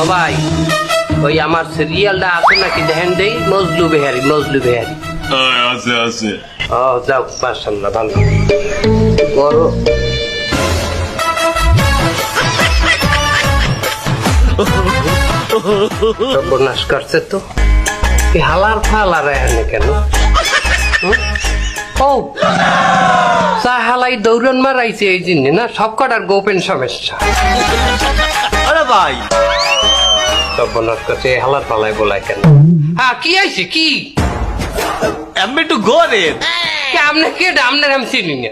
ও ভাই ওই আমার সিরিয়ালটা আছে নাকি? দেখেন দেই মজলু বেহারি মজলু বেহারি। হ্যাঁ আছে আছে। ও যাও মার্শাল্লাহ ভালো। বড় সর্বনাশ করছে তো। কি হালার ফালার এখানে কেন? ও চা হালাই দৌড়ন মারাইছে এই জন্য না? সব কটার গোপেন সমস্যা। আরে ভাই। করছে এই হালার ফালায় বলাই কেন? হ্যাঁ কি আইছে কি? আমি একটু গরে কে আপনি কে আপনার আমি চিনি না।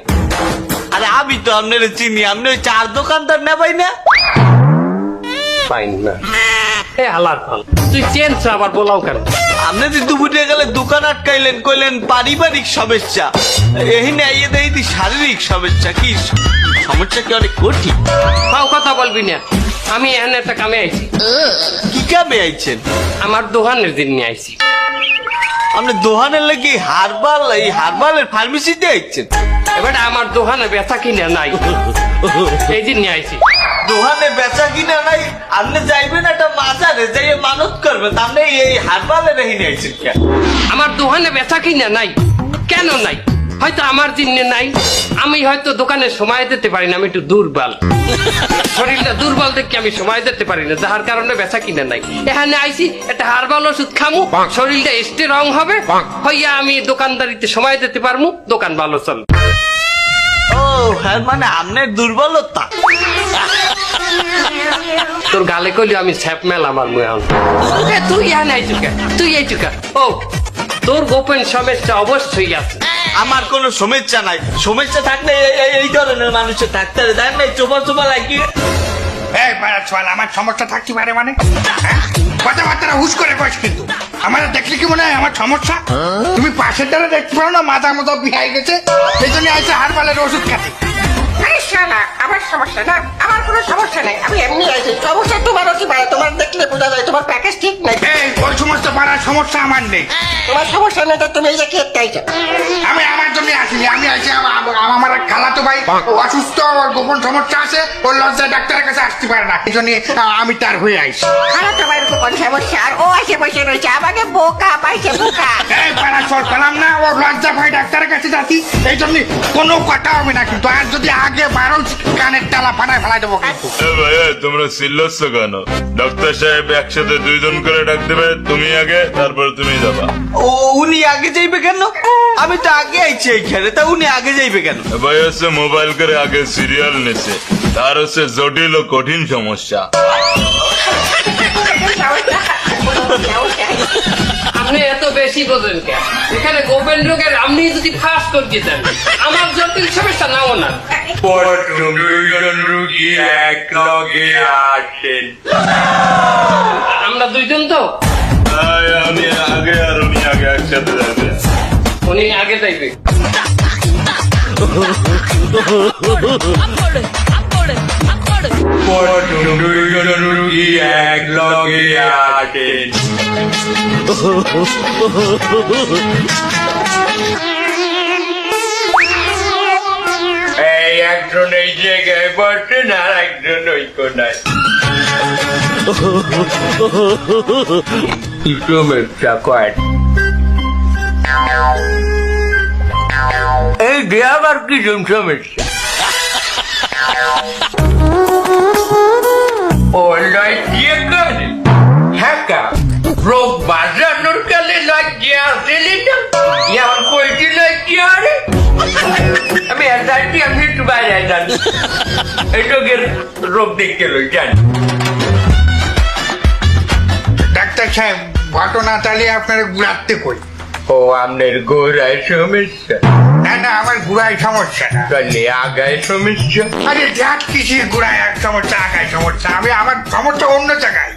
আরে আমি তো আপনার চিনি আপনি ওই চার দোকানদার নেবাই না। পাইন না। ফাল তুই চেঞ্জ আবার বলাও কেন? আপনি যে দুপুরে গেলে দোকান আটকাইলেন কইলেন পারিবারিক সমস্যা। এহিনে আইয়ে দেই দি শারীরিক সমস্যা কি সমস্যা কি অনেক কঠিন? তাও কথা বলবি না। আমি এখানে একটা কামে আইছি। কি কামে আইছেন? আমার দোকানের দিন নিয়ে আইছি। আপনি দোকানের লাগি হারবাল এই হারবালের ফার্মেসিতে আইছেন? এবার আমার দোকানে ব্যথা কিনা নাই। এই দিন নিয়ে আইছি। দোকানে বেচা কিনা নাই আপনি যাইবেন একটা মাজারে যাই মানত করবেন আপনি এই হারবালের এহিনে আইছেন কেন আমার দোকানে বেচা কিনা নাই কেন নাই? হয়তো আমার দিনে নাই আমি হয়তো দোকানে সময় দিতে পারি না আমি একটু দুর্বল। শরীরটা দুর্বল দেখে আমি সময় দিতে পারি না যার কারণে বেচা কিনে নাই। এখানে আইছি একটা হারবাল ওষুধ খামু শরীরটা এসতে রং হবে হইয়া আমি দোকানদারিতে সময় দিতে পারমু দোকান ভালো চলবে। হ্যাঁ মানে আপনার দুর্বলতা। তোর গালে কইলি আমি স্যাপ মেল আমার মুয়ে তুই এখানে আইছু কে তুই আইছু কে ও তোর গোপন সমস্যা অবশ্যই আছে। আমার কোনো সমস্যা নাই। সমস্যা থাকলে এই- এই- এই ধরনের মানুষের থাকতে হবে তাই না চোপা চোপা লাগিয়ে এই বাড়া চল আমার সমস্যা থাকতে পারে মানে? হ্যাঁ? কথাবার্তা হুশ করে কইস কিন্তু। আমার দেখলে কি মনে হয়? আমার সমস্যা? তুমি পাশের দ্বারা দেখতে পারো না মাথা মতো বিহাই গেছে। সেই জন্য আইসে হারবালের ওষুধ খাতে না আমার সমস্যা না আমার কোনো সমস্যা নাই। আমি এমনি আছি সমস্যা তোমার কি ভাই? তোমার দেখলে বোঝা যায় তোমার প্যাকেজ ঠিক নাই। এই ওই সমস্ত পাড়ার সমস্যা আমার নেই। তোমার সমস্যা নেই তো তুমি এই যে আমি আমার জন্য আসিনি আমি আইসি আম- আম- আমার খালাতো ভাই অসুস্থ ওর গোপন সমস্যা আছে ওর লজ্জায় ডাক্তারের কাছে আসতে পারে না। এই জন্য আমি তার হয়ে আইসি তোমার কোন সমস্যা আর ও আসে বসে রয়েছে আমাকে বোকা পাইছে বোকা। এই পাড়া চল পেলাম না ওর লজ্জা ভাই ডাক্তারের কাছে যাচ্ছি এই জন্য কোনো কথা হবে না কিন্তু আর যদি আগে বারো কানের টালা ফাটায় ফেলাই দেবো ভাইয়া তোমরা কেন? ডাক্তার সাহেব একসাথে দুইজন করে ডাক দেবে তুমি আগে তারপর তুমি যাবা। ও উনি আগে যাইবে কেন? আমি তো আগে আইছি এইখানে তা উনি আগে যাইবে কেন? ভাই হচ্ছে মোবাইল করে আগে সিরিয়াল নেছে তার হচ্ছে জটিল ও কঠিন সমস্যা। আপনি এত বেশি বোঝেন কেন? এখানে আপনি যদি ফাঁস করে দিতেন আমার জটিল সমস্যা নাও না। আমরা দুইজন তো? আমি আগে আর উনি আগে একসাথে যাবে। উনি আগে যাইবে। এই একজন এই জায়গায় বসেন আর একজন ওই কোনায়। কয় এই যে আবার কি কা রোগ দেখতে ডাক্তার সাহেব ঘটনা তাহলে আপনার ঘুরাতে কই? ও আপনার গোড়ায় সমস্যা। না না আমার ঘুরায় সমস্যা না। তাহলে আগায় সমস্যা। আরে যাক কিসির এক সমস্যা আগায় সমস্যা? আমি আমার সমস্যা অন্য জায়গায়।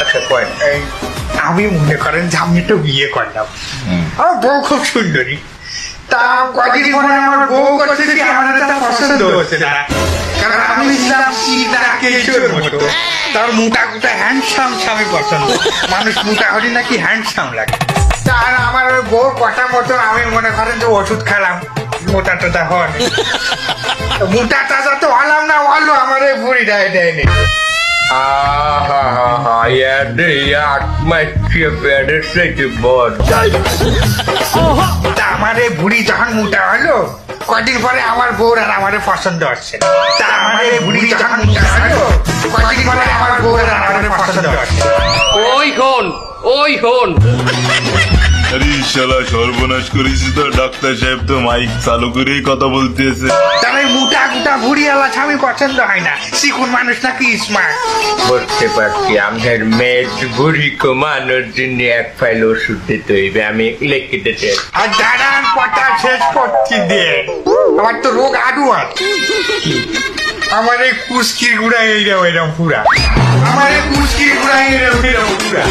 আচ্ছা কয়। আমি মনে করেন যে আমি তো বিয়ে করলাম। আমার বউ খুব সুন্দরী। তা কদিন পরে আমার বউ আমার তা পছন্দ হচ্ছে না? কারণ আমি ছিলাম সীতা মতো। তার মোটা মোটা হ্যান্ডসাম স্বামী পছন্দ। মানুষ মোটা হলে নাকি হ্যান্ডসাম লাগে। তার আমার ওই বউ কথা মতো আমি মনে করেন যে ওষুধ খেলাম। মোটা টোটা হন। মোটা তাজা তো হলাম না হলো আমার এই বুড়ি দেয় দেয়নি বড় তা আমারে বুড়ি যখন মোটা হলো কদিন পরে আমার বউর আর আমারে পছন্দ হচ্ছে। তা আমারে বুড়ি যখন মোটা হলো কদিন পরে আমার বউর আর আমারে পছন্দ হচ্ছে। ওই হন ওই হন। আরে শালা সর্বনাশ করেছি তো। ডাক্তার সাহেব তো মাইক চালু করেই কথা বলতেছে। তবে মোটা মোটা ভুড়ি আলা স্বামী পছন্দ হয় না। শিখুন মানুষ নাকি স্মার্ট বুঝতে পারছি আপনার মেয়ের বুড়ি কমানোর জন্য এক ফাইল ওষুধ দিতে হইবে আমি লিখে দিতে। আর দাঁড়ান পটা শেষ করছি দে। আমার তো রোগ আছে। আমার এই কুস্কির গুড়া এইরকম এরকম পুরা। আমার এই কুস্কির গুড়া এইরকম এরকম পুরা।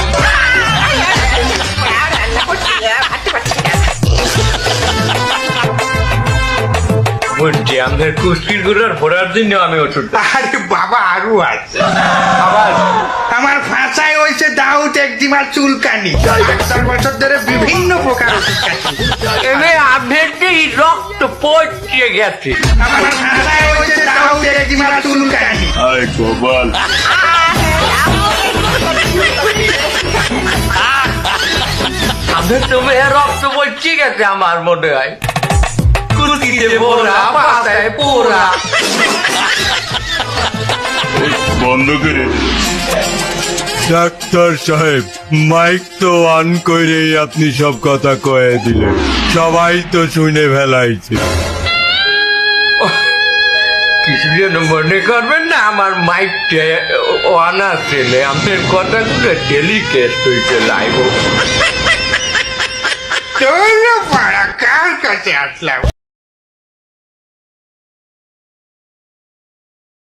বলছি আপনার কুস্তির গুড়ার ভরার জন্য আমি ওষুধ আরে বাবা আরু আছে। আবার আমার ফাঁসায় হয়েছে দাউদ একজিমার চুলকানি। চার বছর ধরে বিভিন্ন প্রকার ওষুধ খাচ্ছি। এবে আপনার রক্ত পচিয়ে গেছে। আমার ফাঁসায় হয়েছে দাউদ একজিমার চুলকানি। আয় গোপাল। আপনার তো মেয়ের রক্ত পচিয়ে গেছে আমার মনে হয়? পোড়া পাতায় পোড়া। বন্ধ করে ডাক্তার সাহেব মাইক তো অন করেই আপনি সব কথা কয়ে দিলেন। সবাই তো শুনে ফেলাইছে। কিছু যেন মনে করবেন না আমার মাইকটা অন আছে না আপনার কথাগুলো ডেলিকেট হইতে লাইব চলো পাড়া কার কাছে আসলাম